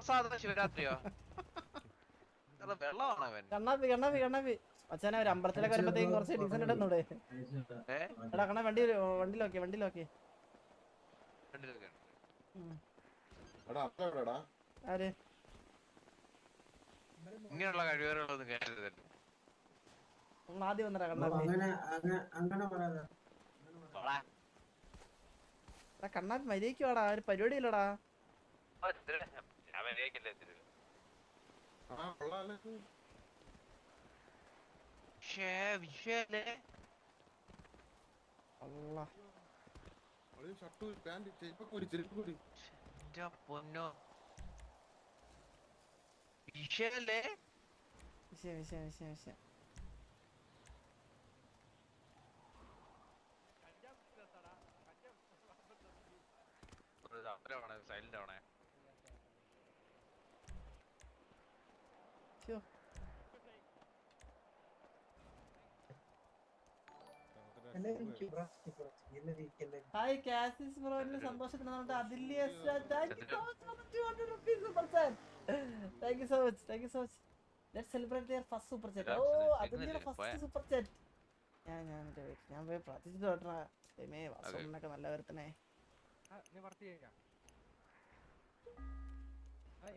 പ്രസാദ ശിവരാത്രിയോ? നല്ല വെള്ളമാണ് അവൻ? കണ്ണാപ്പി കണ്ണാപ്പി കണ്ണാപ്പി. അച്ഛനെ ഒരു അമ്പലത്തിലൊക്കെ വരുമ്പത്തേക്കും കുറച്ച് ഡീസന്റ് ഇടുന്നൂടെ. ഏ? എടാ കണ്ണ വണ്ടി വണ്ടിയിലോക്കെ വണ്ടിയിലോക്കെ. ആര്? ഇങ്ങനെയുള്ള കഴിവുകളൊന്നും ആദ്യം വന്നടാ കണ്ണാപ്പി. കണ്ണാപ്പി മര്യാദയ്ക്ക് വാടാ ഒരു പരിപാടി ഇല്ലടാ. ഞാൻ മര്യാദക്കില്ല ഇതിൽ. ആ കൊള്ളാല്ലേ ഇത്? ശ്ശേ, വിഷയല്ലേ? അല്ലാ അവൾ ഷർട്ട് പാന്റ് ചെരുപ്പൊക്കെ ഊരി ചെരുപ്പ് ഊരി എന്റെ പൊന്നോ. വിഷയല്ലേ? വിഷയം വിഷയം വിഷയം വിഷയം. സൈലന്റ് ആവണേ ശ്ശോ. എല്ലാവരും പ്രാർത്ഥിക്ക്, പ്രാർത്ഥിക്ക്. എല്ലാവരും ഇരിക്ക്, എല്ലാവരും. ഹായ് കാസിസ് ബ്രോന്റെ സന്തോഷത്തിന് നമ്മുടെ അതില്യ thank you so much for 200 rupees super chat thank you so much thank you so much let's celebrate their first super chat ഓ അതില്യയുടെ ഫസ്റ്റ് സൂപ്പർ ചാറ്റ് ഞാൻ ഞാൻ മറ്റേ wait, ഞാൻ പോയി പ്രാർത്ഥിച്ചിട്ട് കേട്ടോ ദൈവമേ വാസുണ്ണൊക്കെ നല്ല വരുത്തണേ നീ വർക്ക് ചെയ്യാം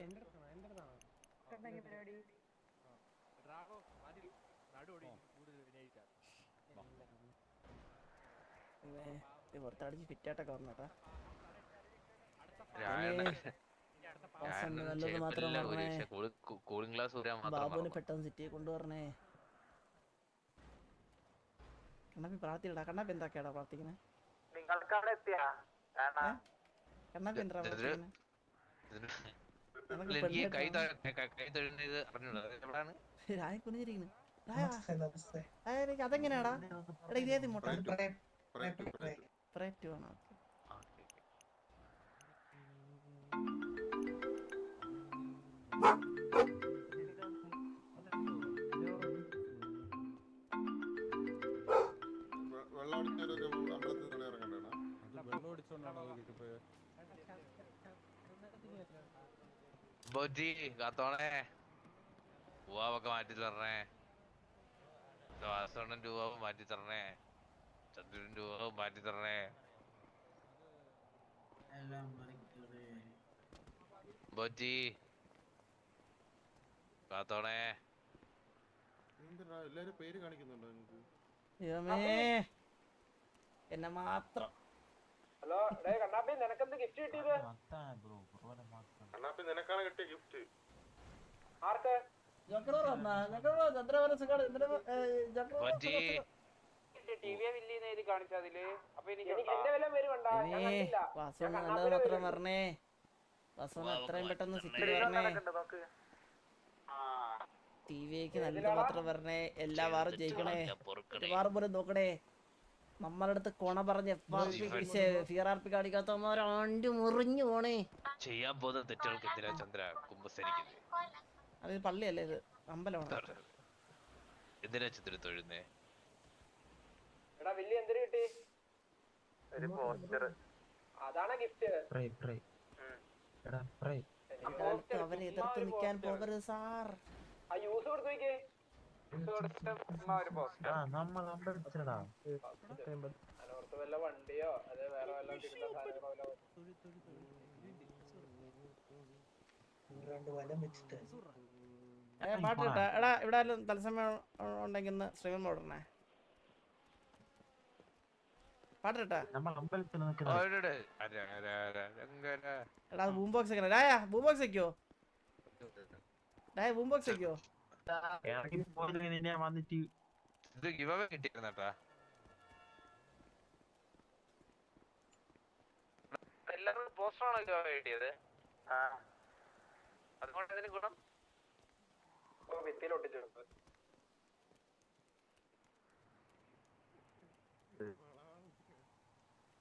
എന്റെ അടുത്താണോ എന്റെ അടുത്താണോ. ഡ്രാഗോ അതിൽ നടുവൊടി ഇത് പുറത്തടിച്ച് ഫിറ്റായിട്ടൊക്കെ വന്നോട്ടാ ബാബുവിനെ. പെട്ടെന്ന് സിറ്റിയെ കൊണ്ടുവരണേ. കണ്ണപ്പി പ്രാർത്ഥിക്കടാ. കണ്ണപ്പി എന്തൊക്കെയാടാ പ്രാർത്ഥിക്കണേ കണ്ണപ്പി എന്താ ഇത് പ്രാർത്ഥിക്കുന്നത് അതെങ്ങനെയാടാ? എടാ ഇതേത് Right. പ്രേ- Right, പ്രേ- പ്രേ. right. പ്രേറ്റ് വേണം ആ, ഓക്കേ, ഓക്കേ. വെ- വെള്ളം അമ്പലത്തിൽ നിന്ന് ഇറങ്ങണ്ടേടാ ബോജി കാത്തോണേ പൂവാവൊക്കെ മാറ്റി തരണേ മാറ്റി തരണേ ചന്ദ്രൻ രൂപാവ് മാറ്റി തരണേ. ബോജി കാത്തോണേ. എല്ലാരും പേര് കാണിക്കുന്നുണ്ടോ നിങ്ങക്ക് ദൈവമേ. എന്നെ മാത്രം. ഹലോ ഡേ കണ്ണാപ്പി നിനക്കെന്ത് ഗിഫ്റ്റ് കിട്ടിയത്? കണ്ണാപ്പി നിനക്കാണ് കിട്ടിയ ഗിഫ്റ്റ് ആർക്ക്? ജോക്കറോ വന്നാ ജോക്കറോ ചന്ദ്രവര സുഖാണ് ബോജി ടി വി വില്ലിന്ന് എഴുതി കാണിച്ചതിൽ അപ്പൊ എനിക്ക് എന്റെ വില വരുമുണ്ടാ ഞാൻ കണ്ടില്ല. വാസുവിന് നല്ലത് മാത്രം പറഞ്ഞേ? വാസുവിന് എത്രയും പെട്ടെന്ന് സിറ്റി പറഞ്ഞേ. ടി വിക്ക് നല്ലത് മാത്രം പറഞ്ഞേ. എല്ലാ വാറും ജയിക്കണേ. ഒരു വാറ് പോലും നോക്കണേ. അടുത്ത് കൊണ പറഞ്ഞ് ഫിയർ ആർ പി മുറിഞ്ഞു പോണേ. ചെയ്യാൻ പോകുന്ന തെറ്റുകൾക്ക് എന്തിനാ ചന്ദ്ര കുമ്പസരിക്കുന്നത്? അത് പള്ളിയല്ലേ ഇത്? അമ്പലമാണ്? എന്തിനാ ചന്ദ്ര തൊഴുന്നേ? എടാ വലിയ എന്തിനു കിട്ടി? ഒരു പോസ്റ്റർ അതാണ് ഗിഫ്റ്റ്. അവരെ എതിർത്ത് നിൽക്കാൻ പോകരുത് സാർ. ആ യൂസ് കൊടുത്തു നോക്കിയേ. അതിനോർത്ത് വല്ല വണ്ടിയോ അതെ വേറെ വല്ല രണ്ട് വലം വെച്ചിട്ട്. ഏ, പാട്ട് എടാ ഇവിടെ തത്സമയം ഉണ്ടെങ്കിൽ ശ്രീമൻ സ്ട്രീമർ മോടണേ പാട്ട് കേട്ടാ അവരുടെ അര- അര- അര- എടാ ബൂം ബോക്സ് ഒക്കെ രായ ബൂം ബോക്സ് വെക്കോ? രായ ബൂം ബോക്സ് വെക്കോ? ഇത് ഗിവ് കിട്ടിയിരുന്നട്ടാ എല്ലാവർക്കും പോസ്റ്ററാണോ ഗിവ് കിട്ടിയത്. അതുകൊണ്ട് ഇതിന് ഗുണം? ഭിത്തിയിൽ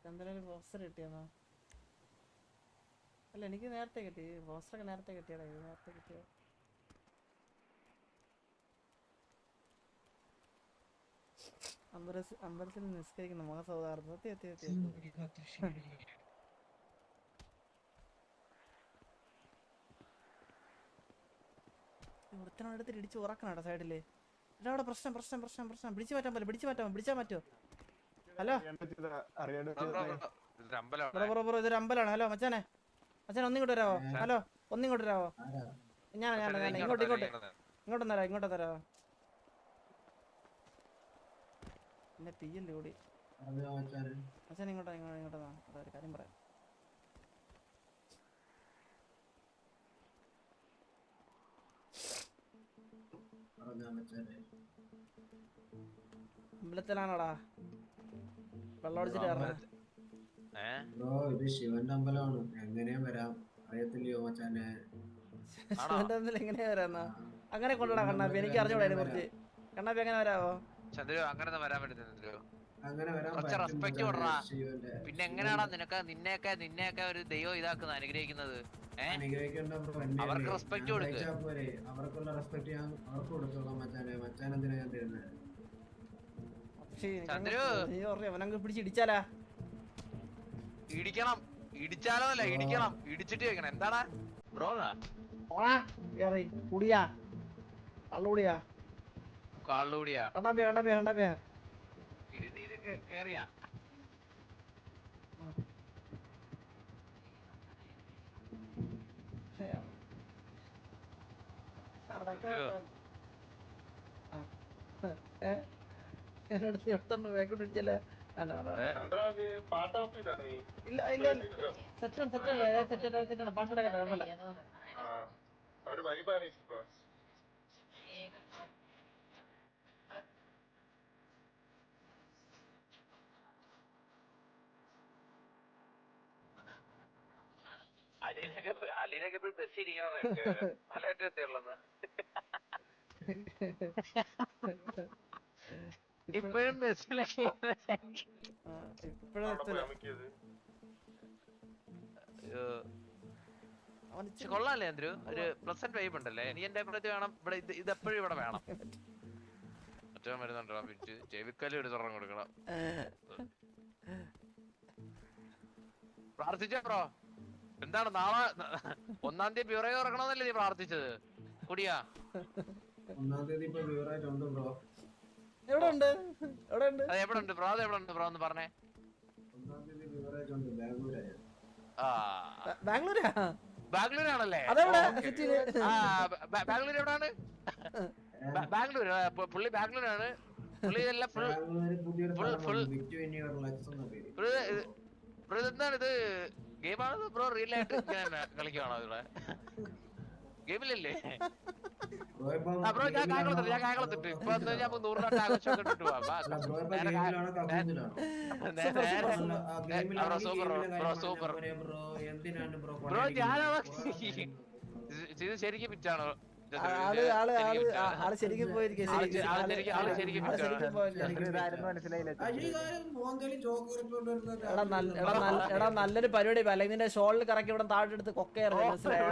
ഒട്ടിച്ചെടുത്ത് ബോസർ പോസ്റ്റർ കിട്ടിയെന്നോ? അല്ല എനിക്ക് നേരത്തെ കിട്ടി. പോസ്റ്ററൊക്കെ നേരത്തെ കിട്ടിയടാ. ഇത് നേരത്തെ കിട്ടിയ അമ്പലത്തിൽ അമ്പലത്തിൽ നിസ്കരിക്കുന്ന. മുഖ എത്തി എത്തി എത്തി ഒരുത്തനോടത്തിൽ ഇടിച്ച് ഉറക്കണോ സൈഡിൽ എന്നാ അവിടെ പ്രശ്നം പ്രശ്നം പ്രശ്നം പ്രശ്നം. പിടിച്ചു മാറ്റാൻ പോലെ പിടിച്ചു മാറ്റാൻ പിടിച്ചാൽ പറ്റുമോ ഹലോ? ബ്രോ ബ്രോ ബ്രോ ഇതൊരു അമ്പലാണ് ഹലോ മച്ചാനെ. മച്ചാനെ ഒന്നിങ്ങോട്ട് വരാവോ? ഹലോ ഒന്നിങ്ങോട്ട് വരാവോ? ഞാൻ ഞാൻ ഞാൻ ഇങ്ങോട്ട് ഇങ്ങോട്ട് ഇങ്ങോട്ട്. തരാം ഇങ്ങോട്ട് തരാവോ എന്നെ തീയല്ലേ കൂടി മച്ചാൻ ഇങ്ങോട്ട് ഇങ്ങോട്ട് ഇങ്ങോട്ട് ഒരു കാര്യം പറയാം. അമ്പലത്തിലാണോടാ? ബ്രോ ഇത് ശിവന്റെ അമ്പലമാണ്. എങ്ങനെയാ വരാം? അറിയത്തില്ലയോ മച്ചാനെ? ശിവന്റെ എങ്ങനെയാ വരാന്നാ? അങ്ങനെ കൊണ്ടടാ കണ്ണാപ്പി എനിക്ക് അറിഞ്ഞൂടാ അതിനെ കുറിച്ച്. കണ്ണാപ്പി എങ്ങനെ വരാവോ? ചന്ദ്രു അങ്ങനെ വരാൻ പറ്റും അങ്ങനെ വരാൻ കുറച്ച് കൊടുടാ. ശിവന്റെ പിന്നെ എങ്ങനെയാടാ നിനക്ക് നിന്നെയൊക്കെ നിന്നെയൊക്കെ ഒരു ദൈവം ഇതാക്കുന്നത് അനുഗ്രഹിക്കുന്നത്? അവർക്ക് റെസ്പെക്ട് respect കൊടുക്ക്. അവർക്കുള്ള റെസ്പെക്ട് ഞാൻ അവർക്ക് കൊടുത്തോളാം മച്ചാനെ. മച്ചാൻ എന്തിനാ ഞാൻ തരുന്നത് പക്ഷേ അവനങ്ങ് പിടിച്ചിടിച്ചാലാ ഇടിക്കണം. ഇടിച്ചാലോ അല്ല ഇടിക്കണം. ഇടിച്ചിട്ട് വെക്കണം. എന്താണ് ബ്രോതാ കുടിയാ. കള്ളുടിയാ കള്ളുടിയാ കണ്ടപ്പേ കണ്ടപ്പേ കണ്ടപ്പേ കേറിയാ. Yeah. എന്നോട് എവിടുത്തോണ്ട് ബാക്കോട്ട് ഇടിച്ചല്ലേ ഇല്ല ഇല്ല സെറ്റാണ് സെറ്റാണ് സെറ്റാണ് സെറ്റാണ് പാട്ടുണ്ടാക്കാൻ കുഴപ്പമില്ല ഒരു വൈബാണ് ഇപ്പൊ അലീനൊക്കെ അലീനൊക്കെ പോയി ബസ് ഇരിക്കണം പല ഏറ്റവും എത്തിയുള്ളത് പക്ഷെ കൊള്ളാല്ലേ അന്ദ്രു ഒരു പ്ലസന്റ് വൈബ് ഉണ്ടല്ലേ? നീ എന്റെ അഭിപ്രായത്തിൽ വേണം. ഇവിടെ ഇത് ഇതെപ്പോഴും ഇവിടെ വേണം. മറ്റോ വരുന്നുണ്ടോ? പിടിച്ച് ചെവിക്കൽ ഒരു തുറന്നു കൊടുക്കണം. പ്രാർത്ഥിച്ചോ ബ്രോ. എന്താണ് നാളെ? ഒന്നാം തീയതി ബ്യൂറോ ഉറങ്ങണമെന്നല്ലേ നീ പ്രാർത്ഥിച്ചത്? കുടിയാ. ഒന്നാം തീയതി ഇപ്പൊ പ്യൂറായിട്ടുണ്ട് ബ്രോ. എവിടെ ഉണ്ട് എവിടെ ഉണ്ട് എവിടെ ഉണ്ട് എവിടെ ഉണ്ട് ബ്രോ എന്ന് പറഞ്ഞേ? ബാംഗ്ലൂരാ? ബാംഗ്ലൂർ ബാംഗ്ലൂർ ബാംഗ്ലൂർ ആണ് ഫുൾ ബ്രോ റിയൽ ആയിട്ട് കളിക്കുവാണോ ഇവിടെ? ഗെയിമിലല്ലേ? ബ്രോ ഞാൻ ഞാൻ ഞാൻ രൂപ സൂപ്പർ ബ്രോ സൂപ്പർ ബ്രോ ഇത് എടാ നല്ലൊരു പരിപാടി അല്ലെങ്കിൽ ഷോളിൽ കറക്കി ഇവിടെ താഴെടുത്ത് കൊക്കയറി മനസ്സിലായോ?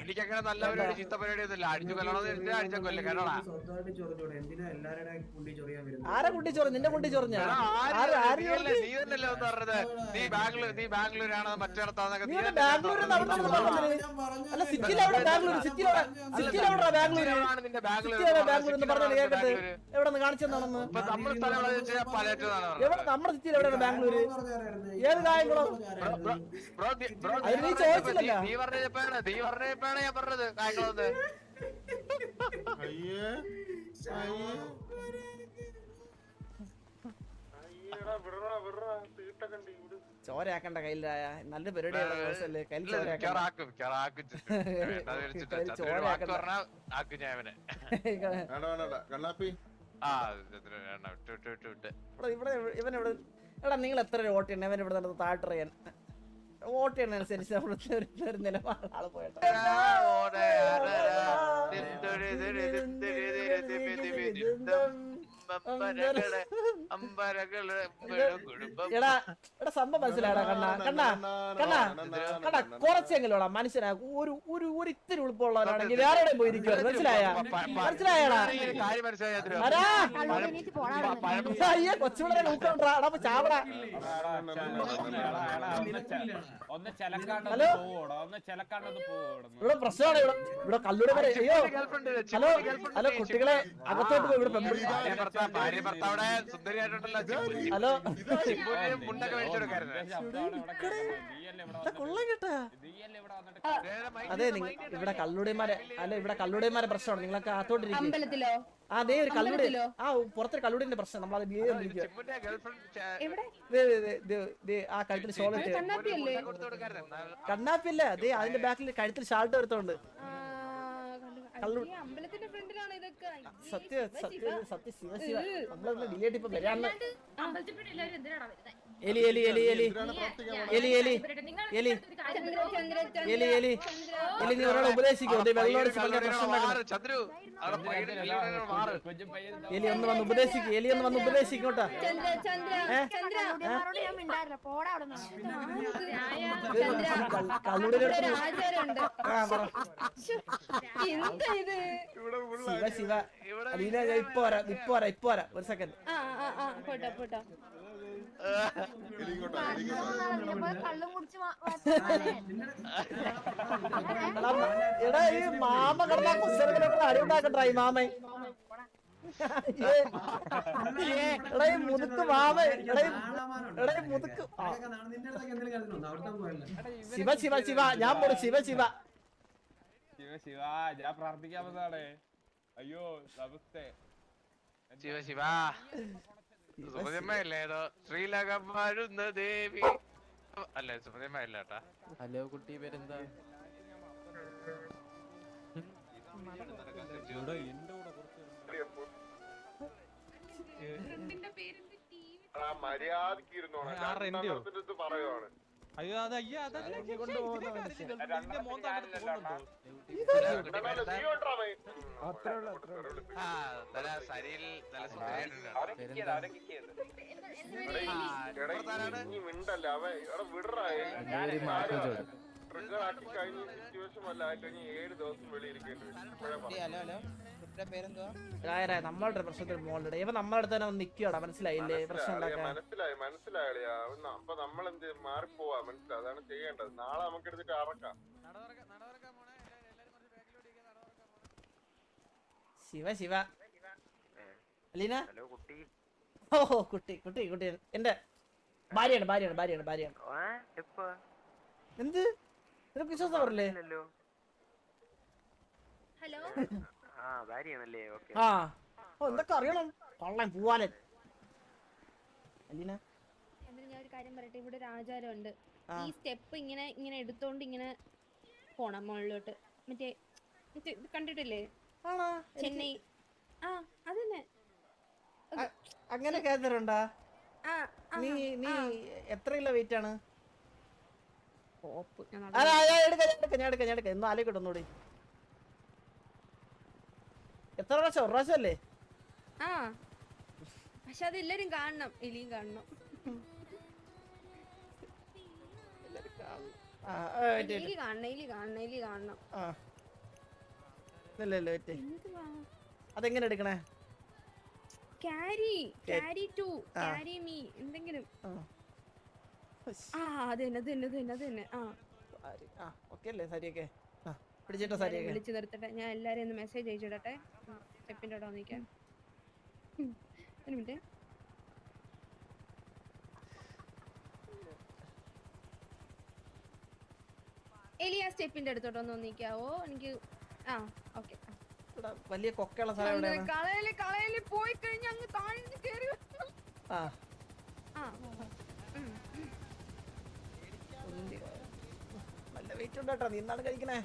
എനിക്കങ്ങനെ നല്ല പരിപാടി ചിത്ത പരിപാടി കുണ്ടി നിന്റെ കുണ്ടി ചൊറഞ്ഞ? നീ പറഞ്ഞത്. നീ ബാംഗ്ലൂർ നീ ബാംഗ്ലൂരാണ് മറ്റേടത്താന്നൊക്കെ നീ ബാംഗ്ലൂർ അല്ല സിറ്റിയിൽ ബാംഗ്ലൂർ സിറ്റിയിൽ ബാംഗ്ലൂർ ബാംഗ്ലൂർ എന്ന് പറഞ്ഞാൽ കേൾക്കട്ടെ എവിടെ നിന്ന് കാണിച്ചെന്നാണെന്ന് നമ്മുടെ സിറ്റിയിൽ എവിടെയാണ് ബാംഗ്ലൂർ ഏത് കായംകുളം അതിന് കയ്യിലായ നല്ല പരിപാടിയാണ് ഇവിടെ ഇവനെവിടെ? എടാ നിങ്ങൾ എത്ര വോട്ട് ചെയ്യണം ഇവൻ ഇവിടെ നിന്ന് താഴ്ട്ട് അറിയാൻ വോട്ട് ചെയ്യണനുസരിച്ച് നമ്മുടെ ഒരു പോയിട്ട്. എടാ എടാ സംഭവം മനസ്സിലാടാ കണ്ണാ കണ്ണാ കണ്ണാ കണ്ണാ കുറച്ചെങ്കിലോടാ മനുഷ്യനാ ഒരു ഒരു ഒരു ഇത്തിരി ഉൾപ്പുള്ളവരാണെങ്കിൽ വേറെ എവിടെയും പോയിരിക്കും മനസ്സിലായ? മനസ്സിലായടാ? അയ്യ കൊച്ചുപിള്ളേരെ നോക്കണ്ടാ. അടാ ചാവടാ. ഹലോ? ഇവിടെ പ്രശ്നമാണ് ഇവിടെ ഇവിടെ കല്ലൂടെ അയ്യോ. ഹലോ ഹലോ കുട്ടികളെ അകത്തോട്ട് പോയി ഇവിടെ ഭാര്യ ഭർത്താവ് ഭാര്യ ഭർത്താവിടെ സുന്ദരിയായിട്ടുണ്ടല്ലോ ഹലോ. മുണ്ടൊക്കെ മേടിച്ചു കൊടുക്കായിരുന്നു എടാ, കൊള്ളാം കേട്ടാ നീയല്ലേ ഇവിടെ വന്നിട്ട് അതെ ഇവിടെ കള്ളുടേമാരെ അല്ല ഇവിടെ കള്ളുടേമാരെ പ്രശ്നമാണ്. നിങ്ങളൊക്കെ അകത്തോട്ടിരിക്കും അമ്പലത്തിലോ? അതേ ഒരു കള്ളുടി ആ പുറത്തൊരു കള്ളുടിന്റെ പ്രശ്നം. നമ്മൾ ബിഹേവ് ചെയ്തിരിക്കുക ചിമ്പുന്റെ ഗേൾഫ്രണ്ട് എവിടെ? ദേ, ദേ, ദേ, ദേ, ദേ, ആ കഴുത്തിൽ ഷോൾ കണ്ണാപ്പില്ല ദേ അതിന്റെ ബാക്കിൽ കഴുത്തിൽ ഷാൾട്ട് കണ്ടു. കള്ളു- അമ്പലത്തിന്റെ ഫ്രണ്ടിലാണ് ഇതൊക്കെ സത്യ സത്യ. സത്യ ശിവ ശിവ നമ്മളൊന്ന് ഡിലേറ്റ് ഇപ്പൊ വരുന്നത്? എലി എലി എലി എലി എലി എലി എലി എലി എലി. എലി നീ ഒരാളെ ഉപദേശിക്കോ? പ്രശ്നം എലി ഒന്ന് വന്ന് ഉപദേശിക്കും എലി ഒന്ന് വന്ന് ഉപദേശിക്കോട്ടാ ചന്ദ്ര ചന്ദ്ര ചന്ദ്ര. കള്ളുടിയന്മാരോട് ഞാൻ മിണ്ടാറില്ല. പോടാ അവിടെ കള്ളുടിയുടെ ഒരു അടുത്ത് ആചാരമുണ്ട് ആ എന്താ ഇത്? ശിവ ശിവ. അലീന ഞാൻ ഇപ്പൊ വരാം ഇപ്പൊ വരാം ഇപ്പൊ വരാം. ഒരു സെക്കൻഡ്. പോട്ടോ പോട്ടോ. കള്ളും എടാ എടാ ഈ മാമ കിടന്ന കുസരത്തിനൊക്കെ അടി ഉണ്ടാക്കട്ടാ ഈ എടാ ഈ മുതുക്ക് മാമ എടാ ഈ എടാ ഈ മുതുക്ക് ശിവ ശിവ ശിവ ഞാൻ പോണു. ശിവ ശിവ. ശിവ ശിവ. ഞാൻ പ്രാർത്ഥിക്കാമെന്നാണ് അയ്യോ നമസ്തേ. ശിവ ശിവ. സുമതിയമ്മയല്ലേ ഏതോ ശ്രീലകം വാഴുന്ന ദേവി. അല്ല അല്ല കേട്ടാ ഹലോ കുട്ടി പേരെന്താ? മര്യാദയ്ക്ക് രണ്ടെണ്ണത്തിന്റെ പറയുവാണ്. അയ്യോ അത് അയ്യോ അതല്ല നീ മിണ്ടല്ല? അവ എടാ വിടറാ. ട്രിഗർ ആക്കി കഴിഞ്ഞ സിറ്റുവേഷൻ അല്ല ആയി കഴിഞ്ഞ ഏഴ് ദിവസം വെളിയിരിക്കേണ്ടി നമ്മളുടെ പ്രശ്നത്തിൽ മോളുടെ ഇവ നമ്മളെ അടുത്ത് തന്നെ നിക്കടാ മനസ്സിലായില്ലേ പ്രശ്നം മനസ്സിലായി, ഉണ്ടാക്കാൻ മനസ്സിലായി മനസ്സിലായിളിയാ അപ്പൊ നമ്മൾ എന്ത് മാറിപ്പോവാ? മനസ്സിലായി. അതാണ് ചെയ്യേണ്ടത്. നാളെ നമുക്ക് എടുത്തിട്ട് അറക്കാം. ശിവ ശിവ. അലീന? ഓ കുട്ടി കുട്ടി കുട്ടി. എന്റെ ഭാര്യയാണ് ഭാര്യയാണ് ഭാര്യയാണ് ഭാര്യയാണ്. എന്ത്? നിനക്ക് വിശ്വാസം പറഞ്ഞില്ലേ ഹലോ? ആ ഓ എന്തൊക്കെ അറിയണം? കൊള്ളാൻ പോവാനെ അലീന? ചന്ദ്രൻ ഞാൻ ഒരു കാര്യം പറയട്ടെ ഇവിടെ ഒരു ആചാരമുണ്ട്. ഈ സ്റ്റെപ്പ് ഇങ്ങനെ ഇങ്ങനെ എടുത്തോണ്ട് ഇങ്ങനെ പോണം മുകളിലോട്ട് മറ്റേ കണ്ടിട്ടില്ലേ? ചെന്നൈ. ആ അതന്നെ. അങ്ങനെ കേട്ടിട്ടുണ്ടാ? നീ നീ. എത്ര കിലോ വെയിറ്റ് ആണ് ഇന്ന് ആലോചിക്കട്ടെ ഒന്നുകൂടി എത്ര പ്രാവശ്യം? ഒരു പ്രാവശ്യം അല്ലേ? ആ. പക്ഷെ അത് എല്ലാരും കാണണം. എലിയും കാണണം. എലി കാണണം എലി എലി അതെങ്ങനെ എടുക്കണേ? Carry carry to carry carry me എന്തെങ്കിലും. ആ. അത് തന്നെ അത് തന്നെ അത് തന്നെ അത് തന്നെ ആ. ആ ഓക്കെ അല്ലേ സാരിയൊക്കെ. ആ പിടിച്ചിട്ടോ സാരിയൊക്കെ. വിളിച്ചു നിർത്തട്ടെ. ഞാൻ എല്ലാരെയും ഒന്ന് മെസ്സേജ് അയച്ചിടട്ടെ. സ്റ്റെപ്പിന്റെ അവിടെ വന്നിക്കാൻ ഒരു മിനിറ്റ്. എലി ആ സ്റ്റെപ്പിന്റെ അടുത്തോട്ട് ഒന്ന് ഒന്നിക്കാവോ എനിക്ക് ആ ഓക്കെ. ഇവിടെ വലിയ കൊക്കയുള്ള സ്ഥലം എവിടെയാണ് കളയിൽ കളയിൽ പോയി കഴിഞ്ഞ് അങ്ങ് താഴ്ന്ന് കേറി വരണം. ആ ആ ഉം. ഉന്തി. നല്ല വെയിറ്റ് ഉണ്ട് കേട്ടോ നീ എന്താണ് കഴിക്കണേ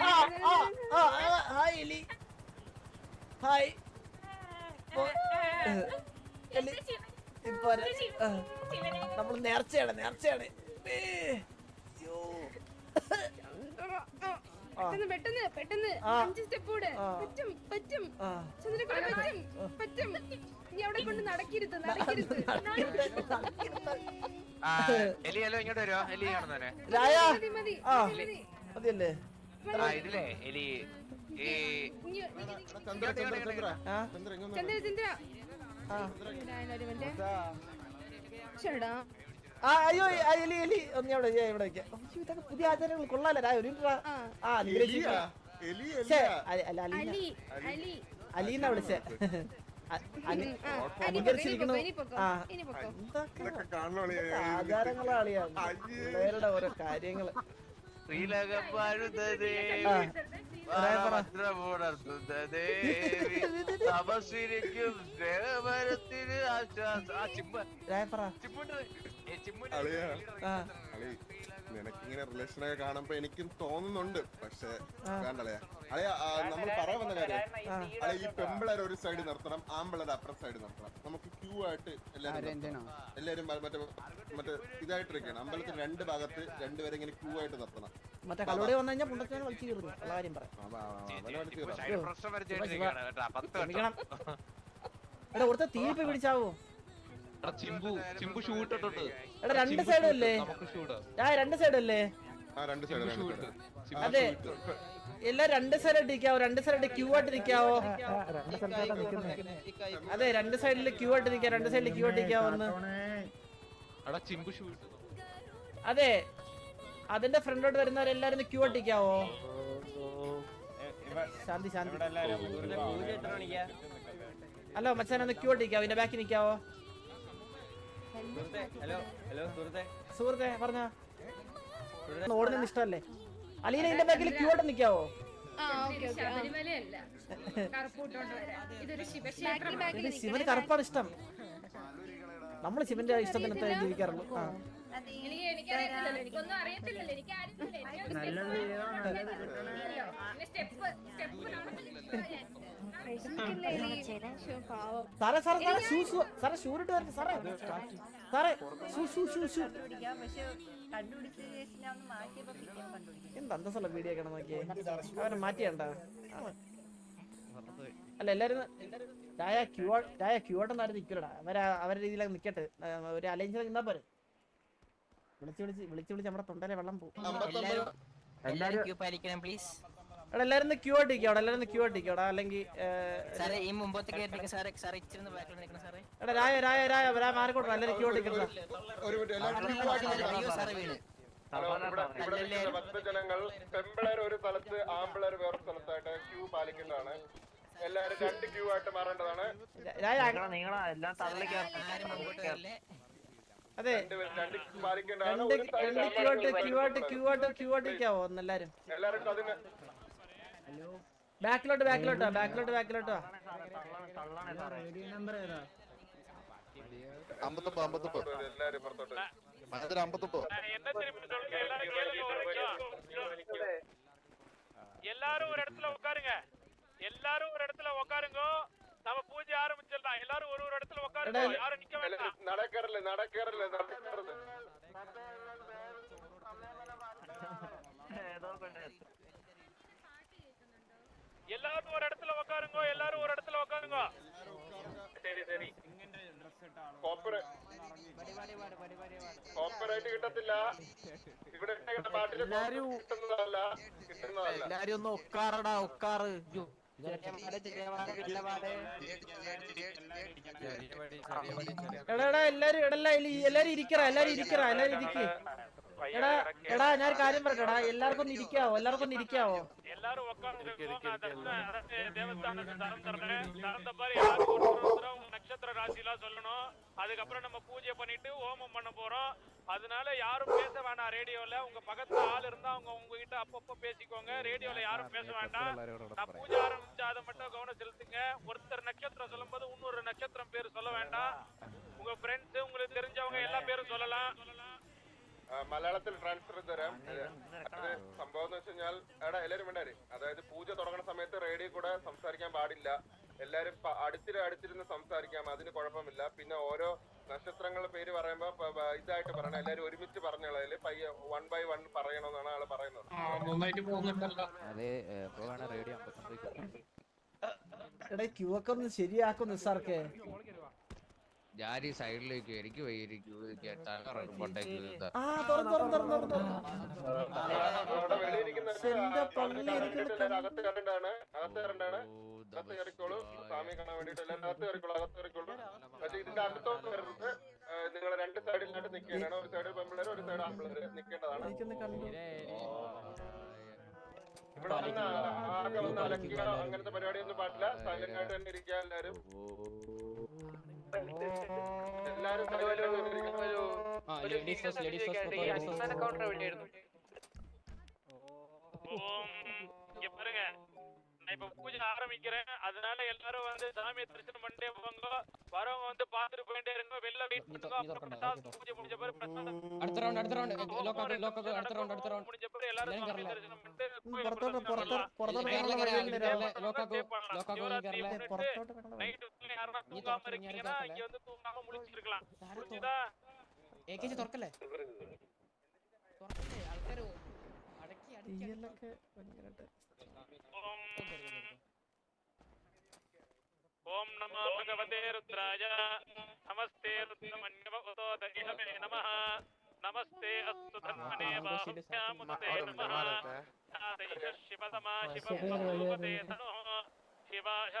ആ, ആ, ആ, ആ, ഹായ് എലി ഹായ് ഓ, ഏ, എലി ഇപ്പൊ നമ്മൾ നേർച്ചയാണ് നേർച്ചയാണ് ഏ. പെട്ടെന്ന് പെട്ടെന്ന് പെട്ടെന്ന്. അഞ്ച് സ്റ്റെപ്പ് കൂടെ. പറ്റും പറ്റും. ആ. ചന്ദ്രക്കുട്ടി പറ്റും പറ്റും. നീ അവിടെ കൊണ്ട് നടക്കരുത് നടക്കരുത്. ആ, എലി ഹലോ ഇങ്ങോട്ട് വരുമോ എലി കാണുന്നവനെ മതി മതി മതി മതിയല്ലേ? ആ ഇതിലേ എലി. ഈ ചന്ദ്ര ചന്ദ്ര ചന്ദ്ര. ചന്ദ്ര ചന്ദ്ര ചന്ദ്ര. ചേടാ ആ അയ്യോ എലി എലി. ഒന്ന് ഞാൻ ഇവിടെ ഇവിടെ വെക്കാം. അയ്യോ, ഇതൊക്കെ പുതിയ ആചാരങ്ങൾ കൊള്ളാലോ. രായ ഒരു ആ അലീന. അലി അലി. അലീന വിളിച്ചേ. അ- അനി- ഉം, ആ, ഇനി പൊക്കോ, ഇനി അനുകരിച്ചിരിക്കണു പൊക്കോ, ഇനി പൊക്കോ, ആ. ഇനി പൊക്കോ. എന്തൊക്കെ? ഇതൊക്കെ കാണണോളിയാ ആചാരങ്ങളാളിയാ അയ്യേ. പിള്ളേരുടെ ഓരോ കാര്യങ്ങൾ. തപസ്സിരിക്കും ദേവമരത്തിന് ആശ്വാസം. പറ അളിയാ. ആ. അളി നിനക്കിങ്ങനെ കാണുമ്പോ എനിക്കും തോന്നുന്നുണ്ട്. പക്ഷെ. വേണ്ടല്ലേ അളിയ. നമ്മൾ പറയാൻ വന്ന കാര്യം. അളിയ ഈ പെമ്പിളർ ഒരു സൈഡ് നിർത്തണം ആമ്പിളർ അപ്പുറം സൈഡ് നിർത്തണം. നമുക്ക് ക്യൂ ആയിട്ട് എല്ലാരും നിർത്തണം. എല്ലാരും മ- മറ്റേ മറ്റേ ഇതായിട്ടിരിക്കണം അമ്പലത്തിൽ രണ്ട് ഭാഗത്ത് രണ്ടുപേരെ ഇങ്ങനെ ക്യൂ ആയിട്ട് നിർത്തണം. മറ്റേ കലോടി വന്നു കഴിഞ്ഞാൽ പുണ്ടച്ചോനെ വലിച്ചു കീറുന്നു ഉള്ള കാര്യം പറയാം അവ- അവ- അവനെ ഇപ്പൊ. സൈഡ് പ്രശ്നം വരച്ചിരിക്കുകയാണ് കേട്ടോ. പത്ത് വട്ടം. ക്ഷമിക്കണം എടാ കൊടുത്ത തീപ്പ് പിടിച്ചാവോ? ചിമ്പു ചിമ്പു ഷൂട്ട് ഇട്ടിട്ടുണ്ട്. എടാ രണ്ട് സൈഡും അല്ലേ? നമുക്ക് ഷൂട്ട് ആ രണ്ട് സൈഡും അല്ലേ? ആ രണ്ട് സൈഡ് ഷൂട്ട്. അതെ. എല്ലാം രണ്ട് നിൽക്കാവോ രണ്ട് സൈഡായിട്ട് ക്യൂ ആയിട്ട് നിൽക്കാവോ അതെ രണ്ട് സൈഡിൽ ക്യൂ ആയിട്ട് നിൽക്കാം രണ്ട് സൈഡിൽ ക്യൂ ആയിട്ട് നിൽക്കാവോ ഒന്ന്? എടാ ചിമ്പു ഷൂ ഇട്ടു. അതെ. അതിന്റെ ഫ്രണ്ടോട്ട് വരുന്നവരെല്ലാരും ക്യൂ ആയിട്ട് നിൽക്കാവോ ശാന്തി ശാന്തി. അല്ല മച്ചാനൊന്ന് ഹലോ മച്ചാൻ ഒന്ന് ക്യൂ ആയിട്ട് നിൽക്കാവോ ഇതിന്റെ ബാക്കിൽ നിൽക്കാവോ? ഹലോ ഹലോ സുഹൃത്തെ. സുഹൃത്തെ പറഞ്ഞ. ഓടുന്ന ഇഷ്ടമല്ലേ? അലീന എന്റെ ബാക്കിൽ ക്യൂ ആയിട്ട് ബാക്കിൽ ശിവന് കറുപ്പാണ് ഇഷ്ടം. നമ്മൾ ശിവന്റെ ഇഷ്ടത്തിനത്തെ ജീവിക്കാറുള്ളൂ. ആ. സാറേ സാറേ സാറേ ഷൂ ഷൂ സാറേ ഷൂ ഇട്ട് വരട്ടെ സാറേ. സാറേ ഷൂ ഷൂ ഷൂ ഷൂ. എന്താ അന്തസ്സുള്ള വീഡിയോ ഒക്കെ നോക്കിയേ? അവരെ മാറ്റിയണ്ട? അല്ല എല്ലാരും രായ ക്യൂ രായ ക്യൂ ആയിട്ടൊന്നും ആരും നിൽക്കില്ലടാ അവരെ അവരുടെ രീതിയിലൊക്കെ നിൽക്കട്ടെ ഒരു അലൈൻസ് നിന്നാ പോരെ. വിളിച്ച് വിളിച്ച് വിളിച്ച് വിളിച്ച് നമ്മുടെ തൊണ്ടയിലെ വെള്ളം പോകും എല്ലാരും ക്യൂ പാലിക്കണം പ്ലീസ് എടാ എല്ലാരും ക്യൂ ആയിട്ട് അവിടെ എല്ലാരും ക്യൂ നിൽക്കോടാ അല്ലെങ്കിൽ സാറേ ഈ മുമ്പത്തെ കയറി സാറേ സാറേ ഇച്ചിരി ബാക്കിൽ നിൽക്കണം സാറേ. എടാ രായ രായ രായ രായ മാറിക്കോട്ടെ എല്ലാരും ക്യൂ ഒരു മിനിറ്റ് എല്ലാവരും സാറേ വീണ്. ഭക്തജനങ്ങൾ പെമ്പിളർ ഒരു സ്ഥലത്ത് ആമ്പിളർ വേറെ സ്ഥലത്തായിട്ട് ക്യൂ പാലിക്കുന്നതാണ്. എല്ലാവരും രണ്ട് ക്യൂ ആയിട്ട് മാറേണ്ടതാണ്. അതെ. രണ്ട് രണ്ട് ക്യൂ ക്യൂ ആയിട്ട് ക്യൂ ആയിട്ട് ക്യൂ ആയിട്ട് ക്യൂ ആയിട്ട് നിൽക്കാവോ എല്ലാരും. അതിന് ബാക്കിലോട്ട് ബാക്കിലോട്ടോ ബാക്കിലോട്ട് ബാക്കിലോട്ടോ അമ്പത്തൊമ്പത് അമ്പത്തൊമ്പത് എല്ലാവരും പുറത്തോട്ട് எல்லாரும் ஒரு இடத்துல உட்காருங்க எல்லாரும் ஒரு இடத்துல உட்காருங்க நம்ம பூஜை ஆரம்பிச்சிடலாம் எல்லாரும் ஒரு ஒரு இடத்துல உட்காருங்க എടാ, யாரும் நிக்க வேண்டாம் നടക്കറില്ല നടക്കറില്ല നടക്കരുത് எல்லாரும் ஒரு இடத்துல உட்காருங்க எல்லாரும் ஒரு இடத்துல உட்காருங்க சரி சரி കോപ്പറേറ്റ് കിട്ടത്തില്ല ഇവിടെ ഇട്ടേക്കുന്ന പാട്ടിന് കിട്ടുന്നതല്ല കിട്ടുന്നതല്ല എല്ലാരും ഒന്ന് ഒക്കാറടാ ഒക്കാറ് യ്യോ. എടാ എടാ എല്ലാരും എടാ എല്ലാരും ഇരിക്കറ എല്ലാരും ഇരിക്കറ എല്ലാരും ഇരിക്ക് എടാ എടാ ഞാൻ ഒരു കാര്യം പറയട്ടെടാ എല്ലാവർക്കും ഒന്ന് ഇരിക്കാവോ എല്ലാവർക്കും ഒന്ന് ഇരിക്കാവോ எல்லாரும் உட்கார்ந்து தேவஸ்தானத்தை தரம் தர்றேன் தரந்த மாதிரி எல்லாரும் ஒரு ஒரு ஒருத்தரா உங்க நட்சத்திர ராசிலாம் சொல்லணும் அதுக்கப்புறம் நம்ம பூஜை பண்ணிட்டு ஹோமம் பண்ண போறோம் அதனால யாரும் பேச வேண்டாம் ரேடியோல உங்க பக்கத்துல ஆள் இருந்தா அவங்க உங்ககிட்ட அப்பப்போ பேசிக்கோங்க ரேடியோல யாரும் பேச வேண்டாம் நான் பூஜை ஆரம்பிச்சா அதை மட்டும் கவனம் செலுத்துங்க ஒருத்தர் நட்சத்திரம் சொல்லும்போது இன்னொரு நட்சத்திரம் பேர் சொல்ல வேண்டாம் உங்க ஃப்ரெண்ட்ஸ் உங்களுக்கு தெரிஞ்சவங்க எல்லா பேரும் சொல்லலாம் ആ, മലയാളത്തിൽ ട്രാൻസ്ഫർ തരാം. അത്. സംഭവം എന്ന് വെച്ച് കഴിഞ്ഞാൽ എടാ എല്ലാരും വേണ്ടേ അതായത് പൂജ തുടങ്ങുന്ന സമയത്ത് റേഡിയോ കൂടെ സംസാരിക്കാൻ പാടില്ല. എല്ലാരും അടുത്തിരി അടുത്തിര് അടുത്തിരുന്ന് സംസാരിക്കാം അതിന് കുഴപ്പമില്ല. പിന്നെ ഓരോ നക്ഷത്രങ്ങളുടെ പേര് പറയുമ്പോ ഇതായിട്ട് പറയണം. എല്ലാരും ഒരുമിച്ച് പറഞ്ഞോളാൽ പയ്യ വൺ ബൈ വൺ പറയണമെന്നാണ് ആൾ പറയുന്നത്. എടാ ക്യൂ ഒക്കെ ഒന്ന് ശരിയാക്കും നിസാർക്കെ ഞാൻ ഈ സൈഡിലേക്ക് എനിക്ക് വയ്യിരിക്കും നിങ്ങൾ രണ്ട് സൈഡിലായിട്ട് നിൽക്കേണ്ടതാണ് ഒരു സൈഡ് പെമ്പിളര് ഒരു സൈഡ് ആമ്പിളര് നിൽക്കേണ്ടതാണ്. ഇവിടെ വന്ന് ആകെ ഒന്ന് അലക്കുകയോ അങ്ങനത്തെ പരിപാടിയൊന്നും പാടില്ല. സൈലന്റ് ആയിട്ട് തന്നെ ഇരിക്കുക എല്ലാവരും. എല്ലാരും நான் இப்ப பூஜை ஆரம்பிக்கிறேன் அதனால எல்லாரும் வந்து சாமியை தரிசனம் பண்ணிட்டே போங்க வரவங்க வந்து பாத்துட்டு போயிட்டே இருங்க வெளில வெயிட் பண்ணுங்க அப்புறம் பிரசாதம் பூஜை முடிஞ்ச பிறகு பிரசாதம் അടുത്ത റൗണ്ട് അടുത്ത റൗണ്ട് ஹோமம் ലോക്കാക്ക് ரெண்டு ലോക്കാക്ക് நிமிஷம் അടുത്ത റൗണ്ട് അടുത്ത நடக்கும். റൗണ്ട് முடிஞ்ச பிறகு எல்லாரும் எல்லாரும் சாமி வரலாம். தரிசனம் பண்ணிட்டு ഉം, கோயில் പുറത്തോട്ട് பிரசாதம் പുറത്തോട്ട് பண்ணலாம். പുറത്തോട്ട് കേരള കാണാനുള്ള കേരള വഴിയുണ്ട് കേരള രാവിലെ. ലോക്കാക്കു ലോക്കാക്കു சிவராத்திரி കേരള ഏ, പുറത്തോട്ട് കാണാനുള്ള വഴി. நைட்டு யாருன்னா நீ தூங்காம திறக்கல, நீ இருக்கீங்கன்னா திறக்கல. இங்க வந்து தூங்காம முழிச்சிருக்கலாம் புரிஞ்சுதா ഏക്കേജി തുറക്കല്ലേ തുറക്കല്ലേ ആൾക്കാര് അടക്കി അടക്കി ओम नमो भगवते रुद्राय। नमस्ते रुद्रमण्यव उतो दहिहमे नमः। नमस्ते अस्तु धन्मने वाभ्यामुदे नमः। शिवतमा शिवं भगवते तनुः शिवाय